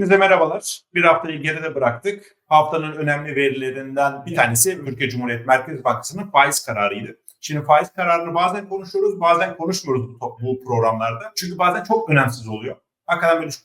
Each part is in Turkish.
Hepinize merhabalar. Bir haftayı geride bıraktık. Haftanın önemli verilerinden bir tanesi Türkiye Cumhuriyet Merkez Bankası'nın faiz kararıydı. Şimdi faiz kararını bazen konuşuyoruz, bazen konuşmuyoruz bu, programlarda. Çünkü bazen çok önemsiz oluyor. Hakikaten böyle şu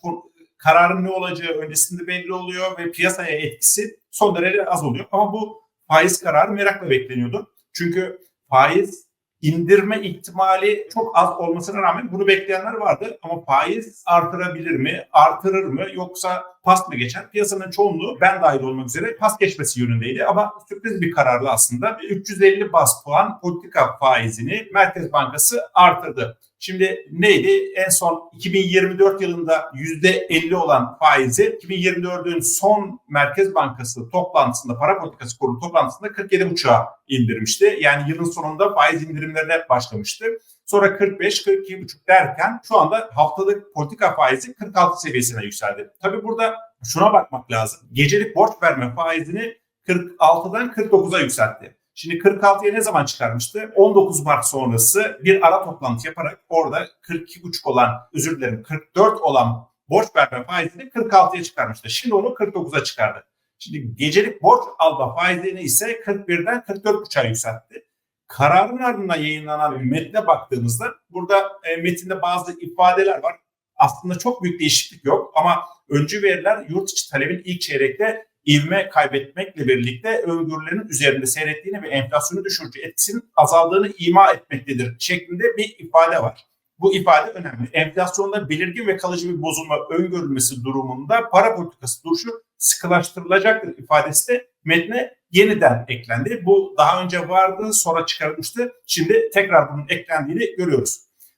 kararın ne olacağı öncesinde belli oluyor ve piyasaya etkisi son derece az oluyor. Ama bu faiz kararı merakla bekleniyordu. Çünkü faiz indirme ihtimali çok az olmasına rağmen bunu bekleyenler vardı. Ama faiz artırabilir mi, artırır mı yoksa pas mı geçer? Piyasanın çoğunluğu ben dahil olmak üzere pas geçmesi yönündeydi. Ama sürpriz bir kararla aslında 350 bas puan politika faizini Merkez Bankası artırdı. Şimdi neydi? En son 2024 yılında %50 olan faizi 2024'ün son Merkez Bankası toplantısında, para politikası kurulu toplantısında 47,5'a indirmişti. Yani yılın sonunda faiz indirimlerine başlamıştı. Sonra 45-42,5 derken şu anda haftalık politika faizi 46 seviyesine yükseldi. Tabii burada şuna bakmak lazım. Gecelik borç verme faizini 46'dan 49'a yükseltti. Şimdi 46'ya ne zaman çıkarmıştı? 19 Mart sonrası bir ara toplantı yaparak orada 42,5 olan, özür dilerim 44 olan borç verme faizini 46'ya çıkarmıştı. Şimdi onu 49'a çıkardı. Şimdi gecelik borç alma faizini ise 41'den 44,5'a yükseltti. Kararın ardından yayınlanan bir metne baktığımızda burada e, metinde bazı ifadeler var. Aslında çok büyük değişiklik yok ama öncü veriler yurt içi talebin ilk çeyrekte ivme kaybetmekle birlikte öngörülerin üzerinde seyrettiğini ve enflasyonu düşürücü etkisinin azaldığını ima etmektedir şeklinde bir ifade var. Bu ifade önemli. Enflasyonda belirgin ve kalıcı bir bozulma öngörülmesi durumunda para politikası duruşu sıkılaştırılacaktır ifadesi de metne yeniden eklendi. Bu daha önce vardı sonra çıkarılmıştı. Şimdi tekrar bunun eklendiğini görüyoruz.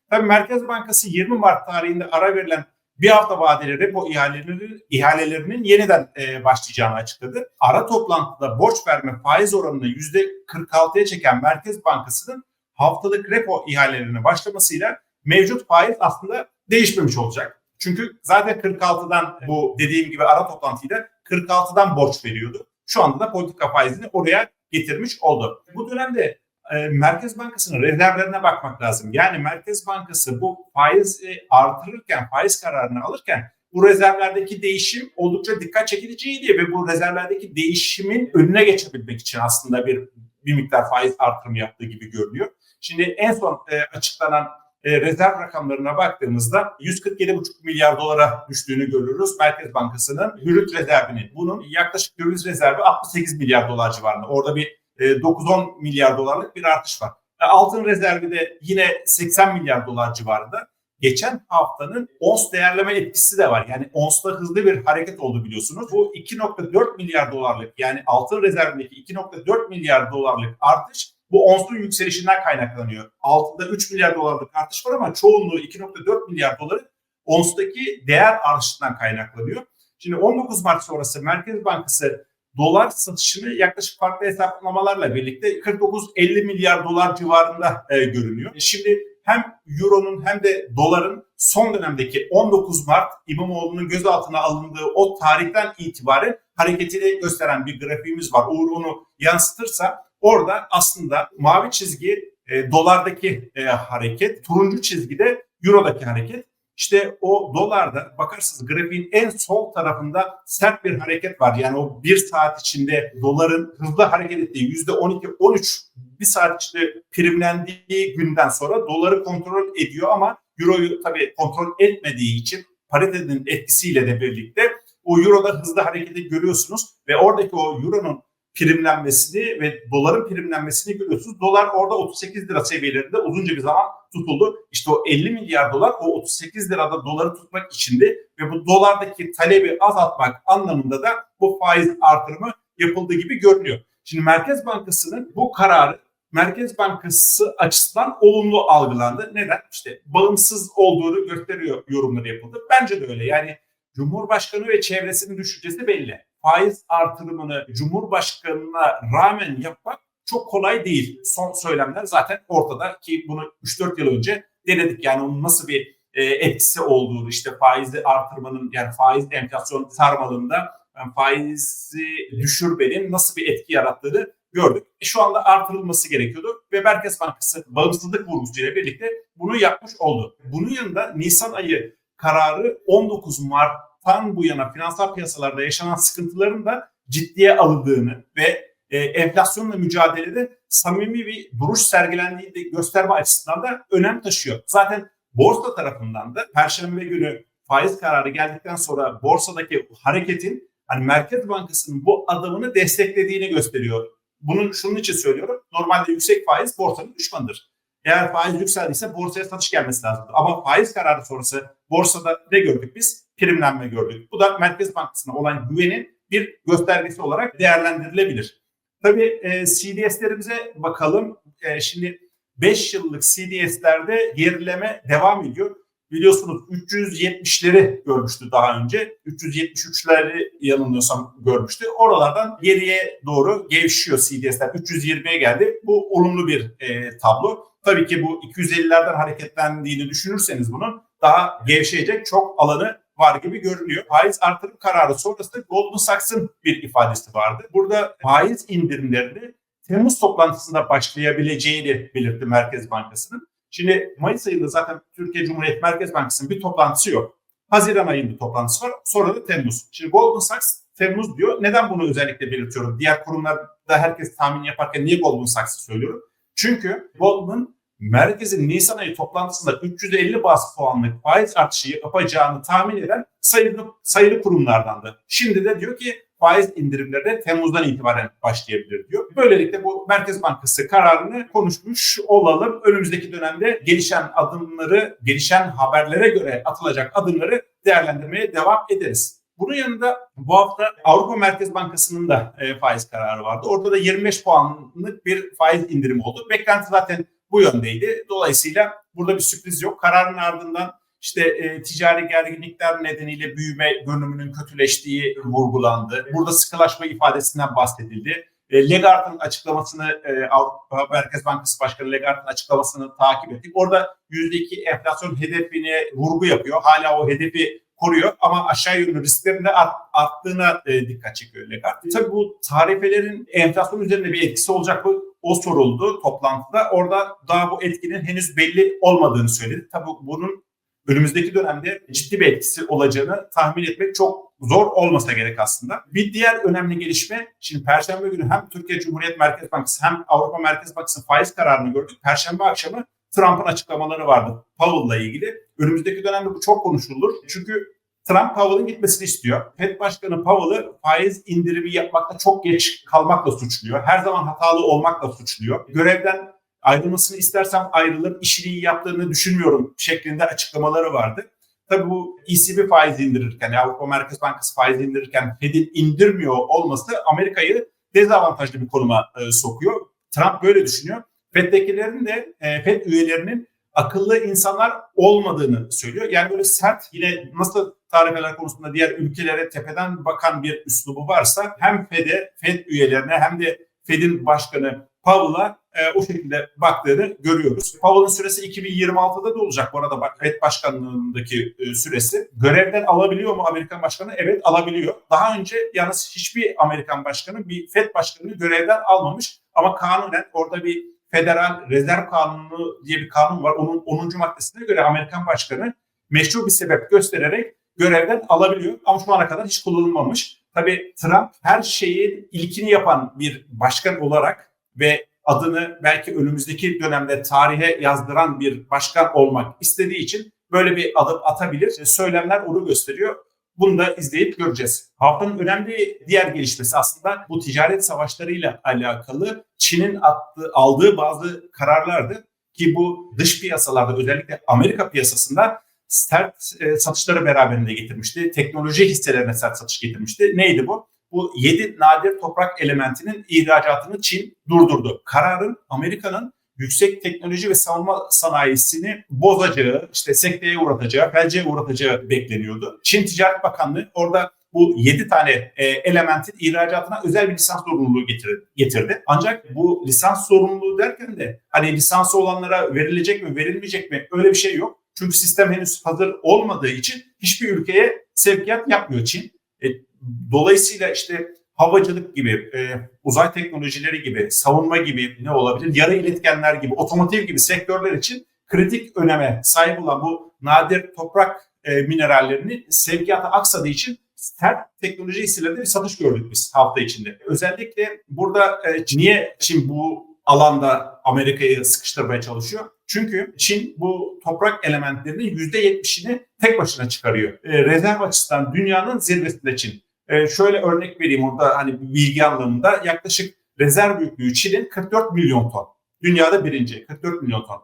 Tabii Merkez Bankası 20 Mart tarihinde ara verilen bir hafta vadeli repo ihalelerinin, ihalelerinin yeniden e, başlayacağını açıkladı. Ara toplantıda borç verme faiz oranını %46'ya çeken Merkez Bankası'nın haftalık repo ihalelerine başlamasıyla mevcut faiz aslında değişmemiş olacak. Çünkü zaten 46'dan bu dediğim gibi ara toplantıyla 46'dan borç veriyordu. Şu anda da politika faizini oraya getirmiş oldu. Bu dönemde e, Merkez Bankası'nın rezervlerine bakmak lazım. Yani Merkez Bankası bu faizi artırırken, faiz kararını alırken bu rezervlerdeki değişim oldukça dikkat çekiciydi ve bu rezervlerdeki değişimin önüne geçebilmek için aslında bir bir miktar faiz artırımı yaptığı gibi görünüyor. Şimdi en son e, açıklanan e, rezerv rakamlarına baktığımızda 147,5 milyar dolara düştüğünü görürüz. Merkez Bankası'nın hürriyet rezervinin. Bunun yaklaşık döviz rezervi 68 milyar dolar civarında. Orada bir 9-10 milyar dolarlık bir artış var. Altın rezervi de yine 80 milyar dolar civarında. Geçen haftanın ons değerleme etkisi de var. Yani onsta hızlı bir hareket oldu biliyorsunuz. Bu 2.4 milyar dolarlık yani altın rezervindeki 2.4 milyar dolarlık artış bu onsun yükselişinden kaynaklanıyor. Altında 3 milyar dolarlık artış var ama çoğunluğu 2.4 milyar doları onstaki değer artışından kaynaklanıyor. Şimdi 19 Mart sonrası Merkez Bankası dolar satışını yaklaşık farklı hesaplamalarla birlikte 49-50 milyar dolar civarında e, görünüyor. Şimdi hem euronun hem de doların son dönemdeki 19 Mart İmamoğlu'nun gözaltına alındığı o tarihten itibaren hareketini gösteren bir grafiğimiz var. Uğur onu yansıtırsa orada aslında mavi çizgi e, dolardaki e, hareket, turuncu çizgide eurodaki hareket. İşte o dolarda bakarsınız grafiğin en sol tarafında sert bir hareket var. Yani o bir saat içinde doların hızlı hareket ettiği yüzde 12-13 bir saat içinde primlendiği günden sonra doları kontrol ediyor ama euroyu tabii kontrol etmediği için paritenin etkisiyle de birlikte o euroda hızlı hareketi görüyorsunuz ve oradaki o euronun primlenmesini ve doların primlenmesini görüyorsunuz. Dolar orada 38 lira seviyelerinde uzunca bir zaman tutuldu. İşte o 50 milyar dolar o 38 lirada doları tutmak içindi ve bu dolardaki talebi azaltmak anlamında da bu faiz artırımı yapıldığı gibi görünüyor. Şimdi Merkez Bankası'nın bu kararı Merkez Bankası açısından olumlu algılandı. Neden? İşte bağımsız olduğunu gösteriyor yorumları yapıldı. Bence de öyle. Yani Cumhurbaşkanı ve çevresinin düşüncesi belli faiz artırımını Cumhurbaşkanı'na rağmen yapmak çok kolay değil. Son söylemler zaten ortada ki bunu 3-4 yıl önce denedik. Yani onun nasıl bir e, etkisi olduğunu işte faizi artırmanın yani faiz enflasyon sarmalında yani faizi düşürmenin nasıl bir etki yarattığını gördük. E, şu anda artırılması gerekiyordu ve Merkez Bankası bağımsızlık vurgusuyla birlikte bunu yapmış oldu. Bunun yanında Nisan ayı kararı 19 Mart Mart'tan bu yana finansal piyasalarda yaşanan sıkıntıların da ciddiye alındığını ve e, enflasyonla mücadelede samimi bir duruş sergilendiği de gösterme açısından da önem taşıyor. Zaten borsa tarafından da Perşembe günü faiz kararı geldikten sonra borsadaki hareketin hani Merkez Bankası'nın bu adımını desteklediğini gösteriyor. Bunun şunun için söylüyorum. Normalde yüksek faiz borsanın düşmanıdır. Eğer faiz yükseldiyse borsaya satış gelmesi lazım. Ama faiz kararı sonrası borsada ne gördük biz? Primlenme gördük. Bu da Merkez Bankası'na olan güvenin bir göstergesi olarak değerlendirilebilir. Tabii e, CDS'lerimize bakalım. E, şimdi 5 yıllık CDS'lerde gerileme devam ediyor. Biliyorsunuz 370'leri görmüştü daha önce. 373'leri yanılmıyorsam görmüştü. Oralardan geriye doğru gevşiyor CDS'ler. 320'ye geldi. Bu olumlu bir e, tablo. Tabii ki bu 250'lerden hareketlendiğini düşünürseniz bunun daha gevşeyecek çok alanı var gibi görünüyor. Faiz artırım kararı sonrasında Goldman Sachs'ın bir ifadesi vardı. Burada faiz indirimlerini Temmuz toplantısında başlayabileceğini belirtti Merkez Bankası'nın. Şimdi Mayıs ayında zaten Türkiye Cumhuriyet Merkez Bankası'nın bir toplantısı yok. Haziran ayında toplantısı var. Sonra da Temmuz. Şimdi Goldman Sachs Temmuz diyor. Neden bunu özellikle belirtiyorum? Diğer kurumlarda herkes tahmin yaparken niye Goldman Sachs'ı söylüyorum? Çünkü Goldman merkezin Nisan ayı toplantısında 350 bas puanlık faiz artışı yapacağını tahmin eden sayılı, sayılı kurumlardandı. Şimdi de diyor ki faiz indirimleri de Temmuz'dan itibaren başlayabilir diyor. Böylelikle bu Merkez Bankası kararını konuşmuş olalım. Önümüzdeki dönemde gelişen adımları, gelişen haberlere göre atılacak adımları değerlendirmeye devam ederiz. Bunun yanında bu hafta Avrupa Merkez Bankası'nın da e, faiz kararı vardı. Orada da 25 puanlık bir faiz indirimi oldu. Beklenti zaten bu yöndeydi. Dolayısıyla burada bir sürpriz yok. Kararın ardından işte e, ticari gerginlikler nedeniyle büyüme görünümünün kötüleştiği vurgulandı. Burada sıkılaşma ifadesinden bahsedildi. E, Lagarde'ın açıklamasını e, Avrupa Merkez Bankası Başkanı Lagarde'ın açıklamasını takip ettik. Orada %2 enflasyon hedefine vurgu yapıyor. Hala o hedefi koruyor ama aşağı yönlü risklerin de art, arttığına e, dikkat çekiyor Lagarde. Tabii bu tarifelerin enflasyon üzerinde bir etkisi olacak mı? O soruldu toplantıda. Orada daha bu etkinin henüz belli olmadığını söyledi. Tabii bunun önümüzdeki dönemde ciddi bir etkisi olacağını tahmin etmek çok zor olmasa gerek aslında. Bir diğer önemli gelişme, şimdi Perşembe günü hem Türkiye Cumhuriyet Merkez Bankası hem Avrupa Merkez Bankası faiz kararını gördük. Perşembe akşamı Trump'ın açıklamaları vardı Powell'la ilgili. Önümüzdeki dönemde bu çok konuşulur. Çünkü Trump Powell'ın gitmesini istiyor. Fed Başkanı Powell'ı faiz indirimi yapmakta çok geç kalmakla suçluyor. Her zaman hatalı olmakla suçluyor. Görevden ayrılmasını istersem ayrılır, işini iyi yaptığını düşünmüyorum şeklinde açıklamaları vardı. Tabii bu ECB faiz indirirken, Avrupa Merkez Bankası faiz indirirken Fed'in indirmiyor olması Amerika'yı dezavantajlı bir konuma e, sokuyor. Trump böyle düşünüyor. Fed'dekilerin de e, Fed üyelerinin akıllı insanlar olmadığını söylüyor. Yani böyle sert yine nasıl tarifeler konusunda diğer ülkelere tepeden bakan bir üslubu varsa hem Fed'e, Fed üyelerine hem de Fed'in başkanı Powell'a e, o şekilde baktığını görüyoruz. Powell'ın süresi 2026'da da olacak bu arada FED başkanlığındaki e, süresi. Görevden alabiliyor mu Amerikan başkanı? Evet alabiliyor. Daha önce yalnız hiçbir Amerikan başkanı bir FED başkanını görevden almamış ama kanunen orada bir Federal Rezerv Kanunu diye bir kanun var. Onun 10. maddesine göre Amerikan başkanı meşru bir sebep göstererek görevden alabiliyor. Ama şu ana kadar hiç kullanılmamış. Tabii Trump her şeyin ilkini yapan bir başkan olarak ve adını belki önümüzdeki dönemde tarihe yazdıran bir başkan olmak istediği için böyle bir adım atabilir. Söylemler onu gösteriyor. Bunu da izleyip göreceğiz. Haftanın önemli diğer gelişmesi aslında bu ticaret savaşlarıyla alakalı Çin'in attığı, aldığı bazı kararlardı ki bu dış piyasalarda özellikle Amerika piyasasında sert e, satışları beraberinde getirmişti. Teknoloji hisselerine sert satış getirmişti. Neydi bu? bu 7 nadir toprak elementinin ihracatını Çin durdurdu. Kararın Amerika'nın yüksek teknoloji ve savunma sanayisini bozacağı, işte sekteye uğratacağı, felce uğratacağı bekleniyordu. Çin Ticaret Bakanlığı orada bu 7 tane e, elementin ihracatına özel bir lisans zorunluluğu getirdi, getirdi. Ancak bu lisans zorunluluğu derken de hani lisansı olanlara verilecek mi verilmeyecek mi öyle bir şey yok. Çünkü sistem henüz hazır olmadığı için hiçbir ülkeye sevkiyat yapmıyor Çin. E, dolayısıyla işte havacılık gibi, e, uzay teknolojileri gibi, savunma gibi ne olabilir, yarı iletkenler gibi, otomotiv gibi sektörler için kritik öneme sahip olan bu nadir toprak e, minerallerini sevkiyata aksadığı için sert teknoloji hisselerinde bir satış gördük biz hafta içinde. Özellikle burada e, niye Çin bu alanda Amerika'yı sıkıştırmaya çalışıyor? Çünkü Çin bu toprak elementlerinin %70'ini tek başına çıkarıyor. E, rezerv açısından dünyanın zirvesinde Çin. E, şöyle örnek vereyim orada hani bilgi anlamında yaklaşık rezerv büyüklüğü Çin'in 44 milyon ton. Dünyada birinci 44 milyon ton.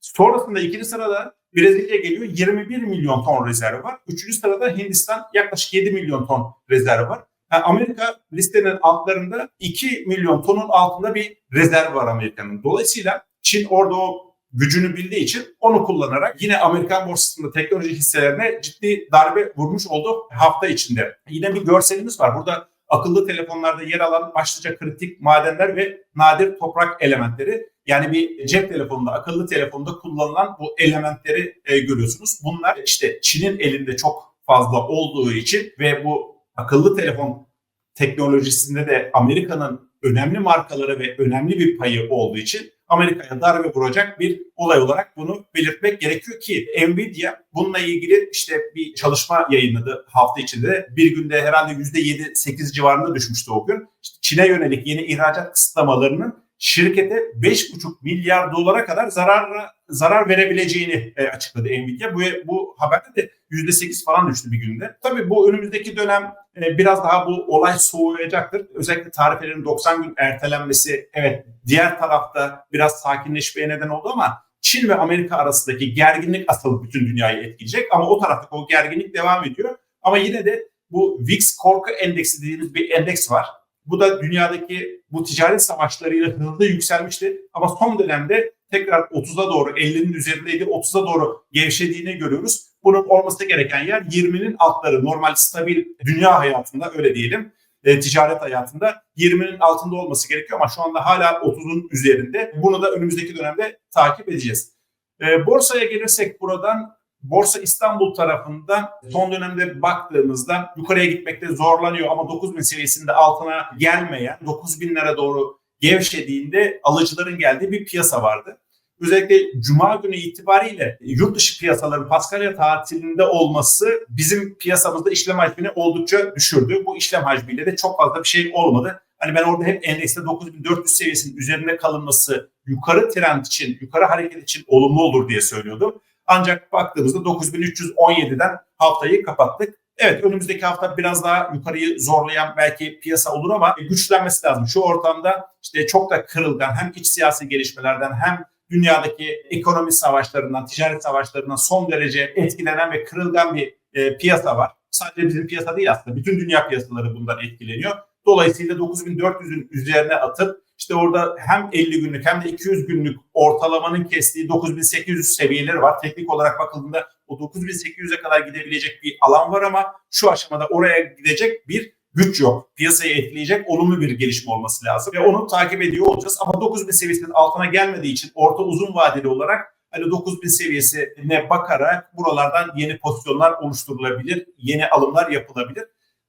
Sonrasında ikinci sırada Brezilya geliyor 21 milyon ton rezervi var. Üçüncü sırada Hindistan yaklaşık 7 milyon ton rezervi var. Yani Amerika listenin altlarında 2 milyon tonun altında bir rezerv var Amerika'nın. Dolayısıyla Çin orada o gücünü bildiği için onu kullanarak yine Amerikan borsasında teknoloji hisselerine ciddi darbe vurmuş oldu hafta içinde. Yine bir görselimiz var. Burada akıllı telefonlarda yer alan başlıca kritik madenler ve nadir toprak elementleri. Yani bir cep telefonunda, akıllı telefonda kullanılan bu elementleri e, görüyorsunuz. Bunlar işte Çin'in elinde çok fazla olduğu için ve bu akıllı telefon teknolojisinde de Amerika'nın önemli markaları ve önemli bir payı olduğu için Amerika'ya darbe vuracak bir olay olarak bunu belirtmek gerekiyor ki Nvidia bununla ilgili işte bir çalışma yayınladı hafta içinde. Bir günde herhalde %7-8 civarında düşmüştü o gün. İşte Çin'e yönelik yeni ihracat kısıtlamalarının şirkete 5,5 milyar dolara kadar zarar zarar verebileceğini e, açıkladı Nvidia. Bu, bu haberde de %8 falan düştü bir günde. Tabii bu önümüzdeki dönem biraz daha bu olay soğuyacaktır. Özellikle tarifelerin 90 gün ertelenmesi evet diğer tarafta biraz sakinleşmeye neden oldu ama Çin ve Amerika arasındaki gerginlik asıl bütün dünyayı etkileyecek ama o tarafta o gerginlik devam ediyor. Ama yine de bu VIX korku endeksi dediğimiz bir endeks var. Bu da dünyadaki bu ticaret savaşlarıyla hızlı yükselmişti. Ama son dönemde tekrar 30'a doğru 50'nin üzerindeydi 30'a doğru gevşediğini görüyoruz. Bunun olması gereken yer 20'nin altları normal stabil dünya hayatında öyle diyelim e, ticaret hayatında 20'nin altında olması gerekiyor ama şu anda hala 30'un üzerinde. Bunu da önümüzdeki dönemde takip edeceğiz. E, borsaya gelirsek buradan Borsa İstanbul tarafında son dönemde baktığımızda yukarıya gitmekte zorlanıyor ama 9000 seviyesinde altına gelmeyen 9000'lere doğru gevşediğinde alıcıların geldiği bir piyasa vardı. Özellikle Cuma günü itibariyle yurt dışı piyasaların Paskalya tatilinde olması bizim piyasamızda işlem hacmini oldukça düşürdü. Bu işlem hacmiyle de çok fazla bir şey olmadı. Hani ben orada hep endekste 9400 seviyesinin üzerinde kalınması yukarı trend için, yukarı hareket için olumlu olur diye söylüyordum. Ancak baktığımızda 9317'den haftayı kapattık. Evet önümüzdeki hafta biraz daha yukarıyı zorlayan belki piyasa olur ama güçlenmesi lazım. Şu ortamda işte çok da kırılgan hem iç siyasi gelişmelerden hem dünyadaki ekonomi savaşlarından, ticaret savaşlarından son derece etkilenen ve kırılgan bir e, piyasa var. Sadece bizim piyasa değil aslında. Bütün dünya piyasaları bundan etkileniyor. Dolayısıyla 9400'ün üzerine atıp işte orada hem 50 günlük hem de 200 günlük ortalamanın kestiği 9800 seviyeleri var. Teknik olarak bakıldığında o 9800'e kadar gidebilecek bir alan var ama şu aşamada oraya gidecek bir güç yok. Piyasayı etkileyecek olumlu bir gelişme olması lazım. Ve onu takip ediyor olacağız. Ama 9000 seviyesinin altına gelmediği için orta uzun vadeli olarak hani 9000 seviyesine bakarak buralardan yeni pozisyonlar oluşturulabilir, yeni alımlar yapılabilir.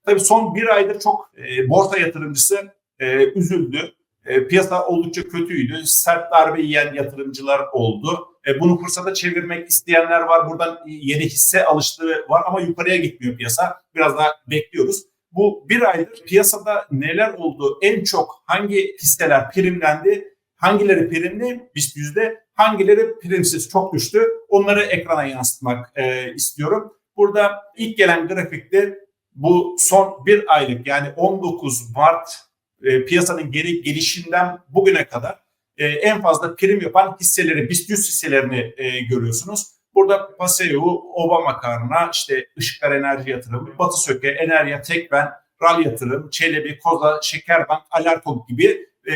Tabii son bir aydır çok e, borsa yatırımcısı e, üzüldü. E, piyasa oldukça kötüydü. Sert darbe yiyen yatırımcılar oldu. E, bunu fırsata çevirmek isteyenler var. Buradan yeni hisse alıştığı var ama yukarıya gitmiyor piyasa. Biraz daha bekliyoruz. Bu bir aydır piyasada neler oldu? En çok hangi hisseler primlendi? Hangileri primli BIST yüzde, hangileri primsiz çok düştü. Onları ekrana yansıtmak e, istiyorum. Burada ilk gelen grafikte bu son bir aylık yani 19 Mart e, piyasanın geri gelişinden bugüne kadar e, en fazla prim yapan hisseleri, BIST 100 hisselerini e, görüyorsunuz. Burada Paseo, Obama Karna, işte Işıklar Enerji Yatırımı, Batı Söke, Enerya, Tekben, RAL Yatırım, Çelebi, Koza, Şekerbank, Alarko gibi e,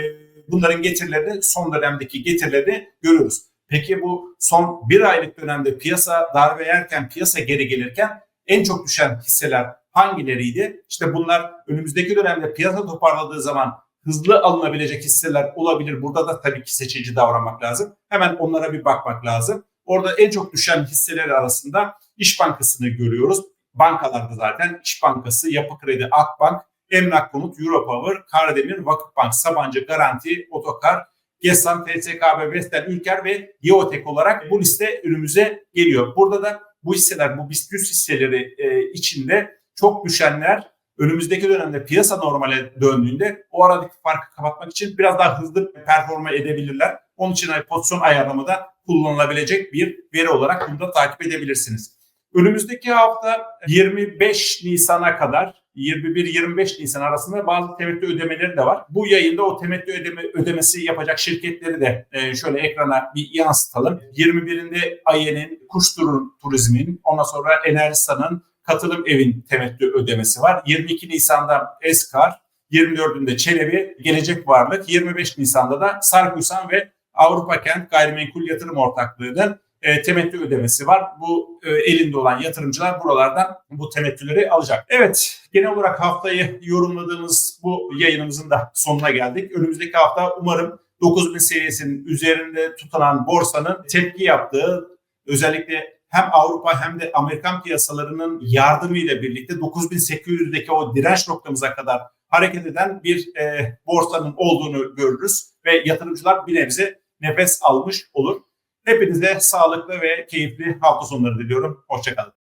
bunların getirilerini, son dönemdeki getirilerini görüyoruz. Peki bu son bir aylık dönemde piyasa darbe yerken, piyasa geri gelirken en çok düşen hisseler hangileriydi? İşte bunlar önümüzdeki dönemde piyasa toparladığı zaman hızlı alınabilecek hisseler olabilir. Burada da tabii ki seçici davranmak lazım. Hemen onlara bir bakmak lazım. Orada en çok düşen hisseler arasında İş Bankası'nı görüyoruz. Bankalarda zaten İş Bankası, Yapı Kredi, Akbank, Emlak Konut, Europower, Karademir, Vakıfbank, Sabancı, Garanti, Otokar, GESAM, TSKB, Vestel, Ülker ve Yeotek olarak bu liste önümüze geliyor. Burada da bu hisseler, bu BIST 100 hisseleri e, içinde çok düşenler önümüzdeki dönemde piyasa normale döndüğünde o aradaki farkı kapatmak için biraz daha hızlı performa edebilirler. Onun için pozisyon ayarlamada kullanılabilecek bir veri olarak bunu da takip edebilirsiniz. Önümüzdeki hafta 25 Nisan'a kadar 21-25 Nisan arasında bazı temettü ödemeleri de var. Bu yayında o temettü ödeme, ödemesi yapacak şirketleri de e, şöyle ekrana bir yansıtalım. 21'inde Ayen'in, Kuşturun Turizm'in, ondan sonra Enerjisa'nın, Katılım Evin temettü ödemesi var. 22 Nisan'da Eskar, 24'ünde Çelebi, Gelecek Varlık, 25 Nisan'da da Sarkuysan ve Avrupa Kent Gayrimenkul Yatırım Ortaklığı'nın e, temettü ödemesi var. Bu e, elinde olan yatırımcılar buralardan bu temettüleri alacak. Evet, genel olarak haftayı yorumladığımız bu yayınımızın da sonuna geldik. Önümüzdeki hafta umarım 9000 seviyesinin üzerinde tutulan borsanın tepki yaptığı, özellikle hem Avrupa hem de Amerikan piyasalarının yardımıyla birlikte 9800'deki o direnç noktamıza kadar hareket eden bir e, borsanın olduğunu görürüz ve yatırımcılar bir nebze nefes almış olur. Hepinize sağlıklı ve keyifli hafta sonları diliyorum. Hoşçakalın.